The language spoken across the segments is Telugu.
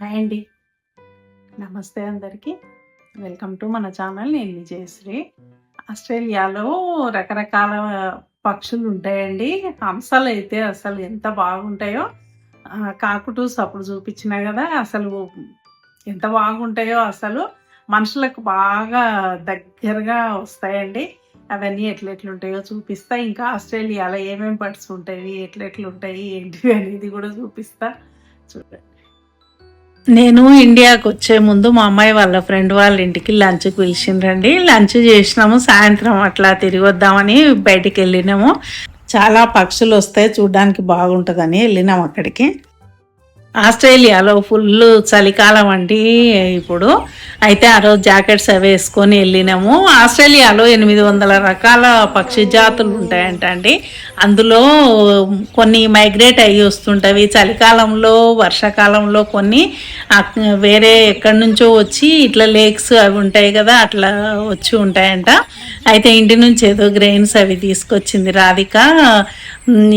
రాయండి నమస్తే అందరికీ. వెల్కమ్ టు మన ఛానల్. నేను విజయశ్రీ. ఆస్ట్రేలియాలో రకరకాల పక్షులు ఉంటాయండి. హంసలు అయితే అసలు ఎంత బాగుంటాయో కాకుటూస్ అప్పుడు చూపించినా కదా అసలు ఎంత బాగుంటాయో అసలు మనుషులకు బాగా దగ్గరగా వస్తాయండి. అవన్నీ ఎట్లెట్లుంటాయో చూపిస్తా. ఇంకా ఆస్ట్రేలియాలో ఏమేమి బర్డ్స్ ఉంటాయి ఎట్లెట్లుంటాయి ఏంటివి అనేది కూడా చూపిస్తా. చూడండి. నేను ఇండియాకి వచ్చే ముందు మా అమ్మాయి వాళ్ళ ఫ్రెండ్ వాళ్ళ ఇంటికి లంచ్కి పిలిచిండ్రండి. లంచ్ చేసినాము సాయంత్రం అట్లా తిరిగి వద్దామని బయటికి వెళ్ళినాము. చాలా పక్షులు వస్తాయి చూడడానికి బాగుంటుందని వెళ్ళినాం అక్కడికి. ఆస్ట్రేలియాలో ఫుల్ చలికాలం అండి ఇప్పుడు. అయితే ఆ రోజు జాకెట్స్ అవి వేసుకొని వెళ్ళినాము. ఆస్ట్రేలియాలో ఎనిమిది వందల రకాల పక్షి జాతులు ఉంటాయంట అండి. అందులో కొన్ని మైగ్రేట్ అయ్యి వస్తుంటవి చలికాలంలో వర్షాకాలంలో కొన్ని వేరే ఎక్కడి నుంచో వచ్చి ఇట్లా లేక్స్ అవి ఉంటాయి కదా అట్లా వచ్చి ఉంటాయంట. అయితే ఇంటి నుంచి ఏదో గ్రెయిన్స్ అవి తీసుకొచ్చింది రాధిక.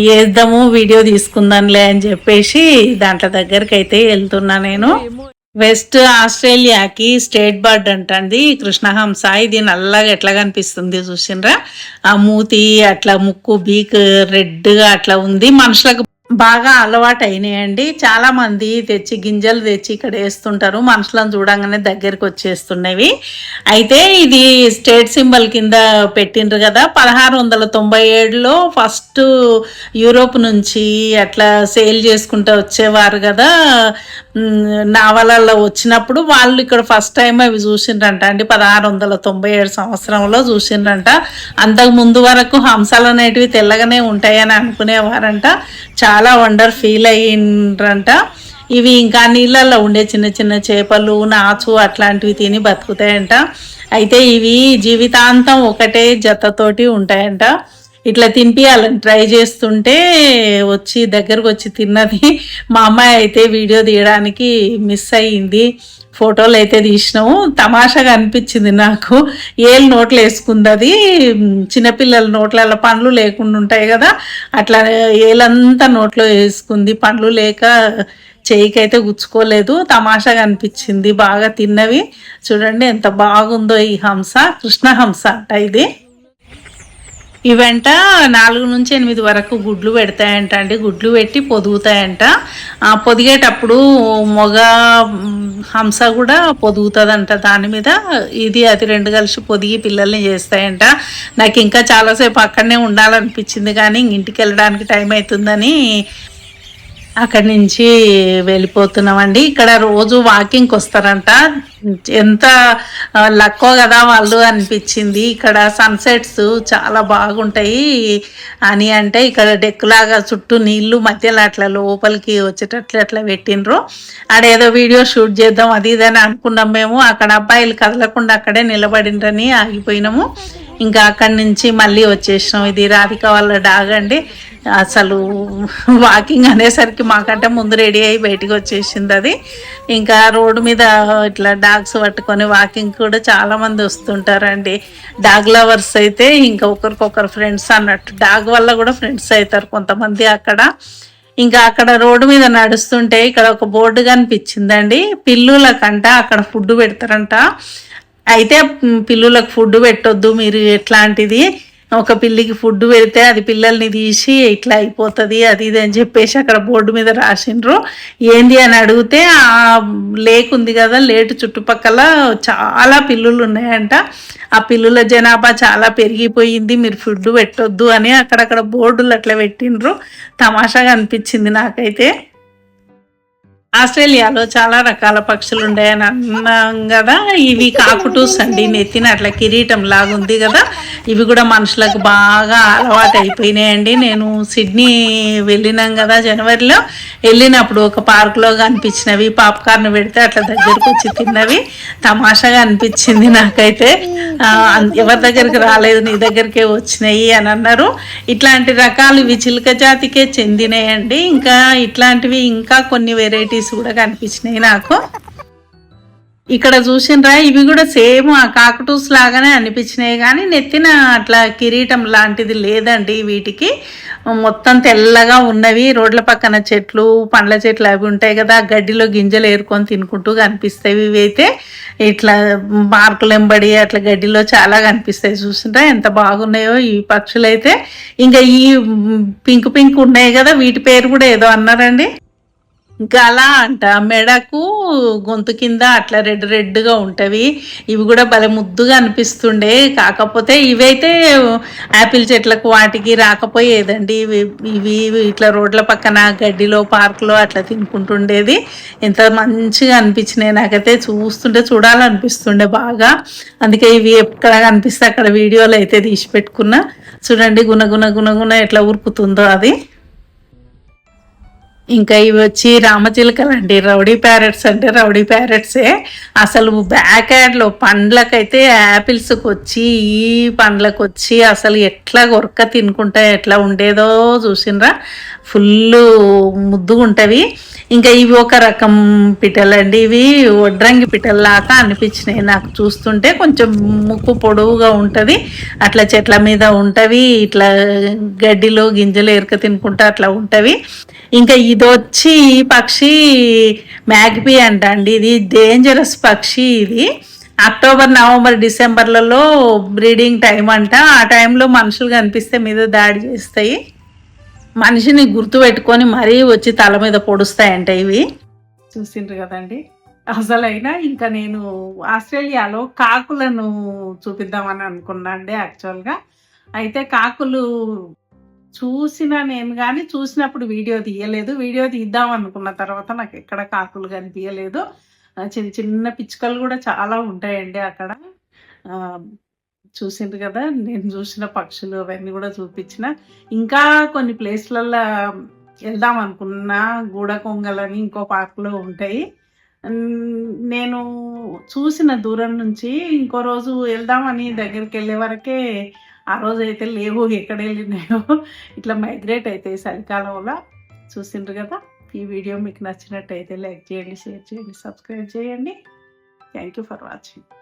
వేద్దాము వీడియో తీసుకుందాంలే అని చెప్పేసి దాంట్లో దగ్గర దగ్గరికి అయితే వెళ్తున్నా నేను. వెస్ట్ ఆస్ట్రేలియాకి స్టేట్ బర్డ్ అంటండి కృష్ణహంస. ఇది నల్లగా ఎట్లా కనిపిస్తుంది చూసిండ్రా ఆ మూతి అట్లా ముక్కు బీక్ రెడ్గా అట్లా ఉంది. మనుషులకు బాగా అలవాటు అయినాయండి చాలా మంది తెచ్చి గింజలు తెచ్చి ఇక్కడ వేస్తుంటారు. మనుషులను చూడంగానే దగ్గరికి వచ్చేస్తున్నవి. అయితే ఇది స్టేట్ సింబల్ కింద పెట్టిండ్రు కదా. పదహారు వందల తొంభై ఏడులో ఫస్ట్ యూరోప్ నుంచి అట్లా సేల్ చేసుకుంటూ వచ్చేవారు కదా. నావలల్లో నావలలో వచ్చినప్పుడు వాళ్ళు ఇక్కడ ఫస్ట్ టైం అవి చూసిండ్రంట. అండి పదహారు వందల తొంభై ఏడు సంవత్సరంలో చూసిండ్రంట. అంతకు ముందు వరకు హంసలు అనేటివి తెల్లగానే ఉంటాయని అనుకునేవారంట. చాలా చాలా వండర్ ఫీల్ అయ్యిండ్రంట. ఇవి ఇంకా నీళ్ళల్లో ఉండే చిన్న చిన్న చేపలు నాచు అట్లాంటివి తిని బతుకుతాయంట. అయితే ఇవి జీవితాంతం ఒకటే జతతోటి ఉంటాయంట. ఇట్లా తినిపియాలని ట్రై చేస్తుంటే వచ్చి దగ్గరకు వచ్చి తిన్నది. మా అమ్మాయి అయితే వీడియో తీయడానికి మిస్ అయ్యింది. ఫోటోలు అయితే తీసినాము. తమాషాగా అనిపించింది నాకు. ఏళ్ళు నోట్లు వేసుకుంది అది చిన్నపిల్లల నోట్లలో పండ్లు లేకుండా ఉంటాయి కదా. అట్లా ఏలంతా నోట్లో వేసుకుంది. పండ్లు లేక చేయికైతే గుచ్చుకోలేదు. తమాషాగా అనిపించింది. బాగా తిన్నవి. చూడండి ఎంత బాగుందో ఈ హంస. కృష్ణ హంస అంట ఇది. ఇవంట నాలుగు నుంచి ఎనిమిది వరకు గుడ్లు పెడతాయంట అండి. గుడ్లు పెట్టి పొదుగుతాయంట. పొదిగేటప్పుడు మొగ హంస కూడా పొదుగుతుందంట. దాని మీద ఇది అది రెండు కలిసి పొదిగి పిల్లల్ని చేస్తాయంట. నాకు ఇంకా చాలాసేపు అక్కడనే ఉండాలనిపించింది కానీ ఇంటికి వెళ్ళడానికి టైం అవుతుందని అక్కడి నుంచి వెళ్ళిపోతున్నామండి. ఇక్కడ రోజు వాకింగ్కి వస్తారంట. ఎంత లక్కో కదా వాళ్ళు అనిపించింది. ఇక్కడ సన్సెట్స్ చాలా బాగుంటాయి. అని అంటే ఇక్కడ డెక్కులాగా చుట్టూ నీళ్ళు మధ్యలో అట్లా లోపలికి వచ్చేటట్లు అట్లా పెట్టిండ్రు. ఆడేదో వీడియో షూట్ చేద్దాం అది ఇది అని అనుకున్నాం మేము. అక్కడ అబ్బాయిలు కదలకుండా అక్కడే నిలబడిండ్రని ఆగిపోయినాము. ఇంకా అక్కడి నుంచి మళ్ళీ వచ్చేసినాం. ఇది రాధిక వాళ్ళ డాగ్ అండి. అసలు వాకింగ్ అనేసరికి మాకంటే ముందు రెడీ అయ్యి బయటికి వచ్చేసింది అది. ఇంకా రోడ్డు మీద ఇట్లా డాగ్స్ పట్టుకొని వాకింగ్ కూడా చాలామంది వస్తుంటారండి. డాగ్ లవర్స్ అయితే ఇంకా ఒకరికొకరు ఫ్రెండ్స్ అన్నట్టు. డాగ్ వల్ల కూడా ఫ్రెండ్స్ అవుతారు కొంతమంది అక్కడ. ఇంకా అక్కడ రోడ్డు మీద నడుస్తుంటే ఇక్కడ ఒక బోర్డు కనిపించిందండి. పిల్లులకంట అక్కడ ఫుడ్ పెడతారంట. అయితే పిల్లులకు ఫుడ్ పెట్టొద్దు మీరు ఎట్లాంటిది? ఒక పిల్లికి ఫుడ్ పెడితే అది పిల్లల్ని తీసి ఇట్లా అయిపోతుంది అది ఇది అని చెప్పేసి అక్కడ బోర్డు మీద రాసిండ్రు. ఏంది అని అడిగితే ఆ లేక్ ఉంది కదా లేటు చుట్టుపక్కల చాలా పిల్లులు ఉన్నాయంట. ఆ పిల్లుల జనాభా చాలా పెరిగిపోయింది మీరు ఫుడ్ పెట్టొద్దు అని అక్కడక్కడ బోర్డులు అట్లా పెట్టిండ్రు. తమాషాగా అనిపించింది నాకైతే. ఆస్ట్రేలియాలో చాలా రకాల పక్షులు ఉన్నాయని అన్నాం కదా. ఇవి కాకుటూస్ అండి. నెత్తిన అట్లా కిరీటం లాగుంది కదా. ఇవి కూడా మనుషులకు బాగా అలవాటు అయిపోయినాయండి నేను సిడ్నీ వెళ్ళినాం కదా జనవరిలో. వెళ్ళినప్పుడు ఒక పార్క్లో కనిపించినవి పాప్కార్న్ పెడితే అట్లా దగ్గరకు వచ్చి తిన్నవి. తమాషాగా అనిపించింది నాకైతే. ఎవరి దగ్గరికి రాలేదు నీ దగ్గరికే వచ్చినాయి అని అన్నారు. ఇట్లాంటి రకాలు ఇవి చిలుక జాతికే చెందినాయండి. ఇంకా ఇట్లాంటివి ఇంకా కొన్ని వెరైటీస్ కూడా కనిపించినాయి నాకు. ఇక్కడ చూసినరా ఇవి కూడా సేమ్ ఆ కాకటూస్ లాగానే అనిపించినాయి. కానీ నెత్తిన అట్లా కిరీటం లాంటిది లేదండి వీటికి. మొత్తం తెల్లగా ఉన్నవి. రోడ్ల పక్కన చెట్లు పండ్ల చెట్లు అవి ఉంటాయి కదా ఆ గడ్డిలో గింజలు ఏరుకొని తినుకుంటూ కనిపిస్తాయి. ఇవి అయితే ఇట్లా మార్కులు ఎంబడి అట్లా గడ్డిలో చాలా కనిపిస్తాయి. చూసిండ్రా ఎంత బాగున్నాయో ఈ పక్షులైతే. ఇంకా ఈ పింక్ పింక్ ఉన్నాయి కదా వీటి పేరు కూడా ఏదో అన్నారండి. గల అంట. మెడకు గొంతు కింద అట్లా రెడ్ రెడ్గా ఉంటవి. ఇవి కూడా భలే ముద్దుగా అనిపిస్తుండే. కాకపోతే ఇవైతే యాపిల్ చెట్లకు వాటికి రాకపోయేదండి. ఇవి ఇవి ఇట్లా రోడ్ల పక్కన గడ్డిలో పార్కులో అట్లా తినుకుంటుండేది. ఎంత మంచిగా అనిపించినాయి. నాకైతే చూస్తుంటే చూడాలనిపిస్తుండే బాగా. అందుకే ఇవి ఎక్కడ కనిపిస్తే అక్కడ వీడియోలు అయితే తీసి పెట్టుకున్నా. చూడండి గుణ గుణ ఎట్లా ఉరుకుతుందో అది. ఇంకా ఇవి వచ్చి రామచిలుకలు అండి రౌడీ ప్యారెట్స్ అంటే రౌడీ ప్యారెట్సే. అసలు బ్యాక్ యాడ్లో పండ్లకైతే యాపిల్స్కి వచ్చి ఈ పండ్లకు వచ్చి అసలు ఎట్లా గొరక తినుకుంటా ఎట్లా ఉండేదో చూసినరా. ఫుల్ ముద్దుగా ఉంటవి ఇంకా ఇవి ఒక రకం పిట్టలండి. ఇవి వడ్రంగి పిటల్లాగా అనిపించినాయి నాకు చూస్తుంటే. కొంచెం ముక్కు పొడవుగా ఉంటుంది. అట్లా చెట్ల మీద ఉంటవి. ఇట్లా గడ్డిలో గింజలు ఎరక తినుకుంటా అట్లా ఉంటవి. ఇంకా ఇది వచ్చి ఈ పక్షి మ్యాగ్పీ అంట అండి ఇది డేంజరస్ పక్షి ఇది. అక్టోబర్ నవంబర్ డిసెంబర్లలో బ్రీడింగ్ టైం అంట. ఆ టైంలో మనుషులు కనిపిస్తే మీద దాడి చేస్తాయి. మనిషిని గుర్తు పెట్టుకొని మరీ వచ్చి తల మీద పొడుస్తాయంట ఇవి. చూసిండ్రు కదండి. అసలైనా ఇంకా నేను ఆస్ట్రేలియాలో కాకులను చూపిద్దామని అనుకున్నా అండి యాక్చువల్గా అయితే కాకులు చూసిన నేను కానీ చూసినప్పుడు వీడియో తీయలేదు. వీడియో తీద్దాం అనుకున్న తర్వాత నాకు ఎక్కడ కాకులు కనిపించలేదు చిన్న చిన్న పిచ్చుకలు కూడా చాలా ఉంటాయండి అక్కడ. చూసింది చూసిండ్రు కదా నేను చూసిన పక్షులు అవన్నీ కూడా చూపించిన. ఇంకా కొన్ని ప్లేస్లలో వెళ్దాం అనుకున్నా గూడ కొంగలని ఇంకో పార్కులో ఉంటాయి. నేను చూసిన దూరం నుంచి ఇంకో రోజు వెళ్దామని దగ్గరికి వెళ్ళే వరకే ఆ రోజు అయితే లేవు ఎక్కడ వెళ్ళినాయో ఇట్లా మైగ్రేట్ అవుతాయి చలికాలంలో. చూసిండ్రు కదా? ఈ వీడియో మీకు నచ్చినట్టయితే లైక్ చేయండి షేర్ చేయండి సబ్స్క్రైబ్ చేయండి. Thank you for watching